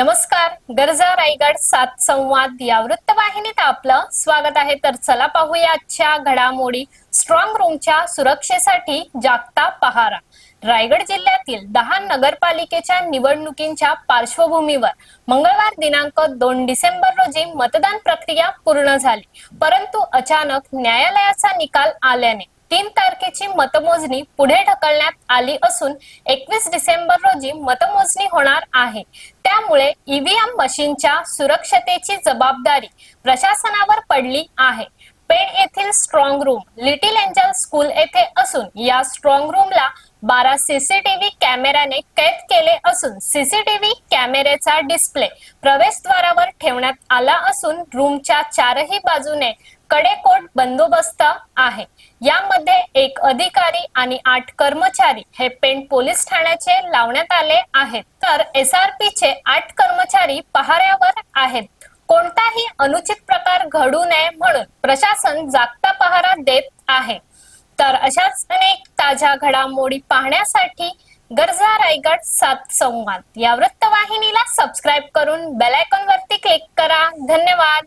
नमस्कार गरजा रायगड सात संवाद या वृत्तवाहिनीत आपलं स्वागत आहे. तर चला पाहूया आजच्या घडामोडी. स्ट्रॉंग रूमच्या सुरक्षेसाठी जागता पहारा. रायगड जिल्ह्यातील दहा नगरपालिकेच्या निवडणुकींच्या पार्श्वभूमीवर मंगळवार दिनांक दोन डिसेंबर रोजी मतदान प्रक्रिया पूर्ण झाली. परंतु अचानक न्यायालयाचा निकाल आल्याने तीन तारखेची मतमोजणी पुढे ढकलण्यात आली असून एकवीस डिसेंबर रोजी मतमोजणी होणार आहे. त्यामुळे ईव्हीएम मशीनच्या सुरक्षतेची जबाबदारी प्रशासनावर पडली आहे. पेण येथील strong room Little Angel School येथे असून या स्ट्रॉंग रूमला बारा सीसीटीव्ही कॅमेऱ्याने कैद केले असून सीसीटीव्ही कॅमेऱ्याचा डिस्प्ले प्रवेशद्वारावर ठेवण्यात आला असून रूमच्या चारही बाजूने कडेकोट बंदोबस्त आहे. यामध्ये एक अधिकारी आणि आठ कर्मचारी हे पेंट पोलीस ठाण्याचे लावण्यात आले आहेत. तर एस आर पीचे आठ कर्मचारी पहाऱ्यावर आहेत. कोणताही अनुचित प्रकार घडू नये म्हणून प्रशासन जागता पहारा देत आहे. तर अशाच अनेक ताज्या घडामोडी पाहण्यासाठी गरजा रायगड सात संवाद. या वृत्तवाहिनीला सबस्क्राईब करून बेल आयकॉन वरती क्लिक करा. धन्यवाद.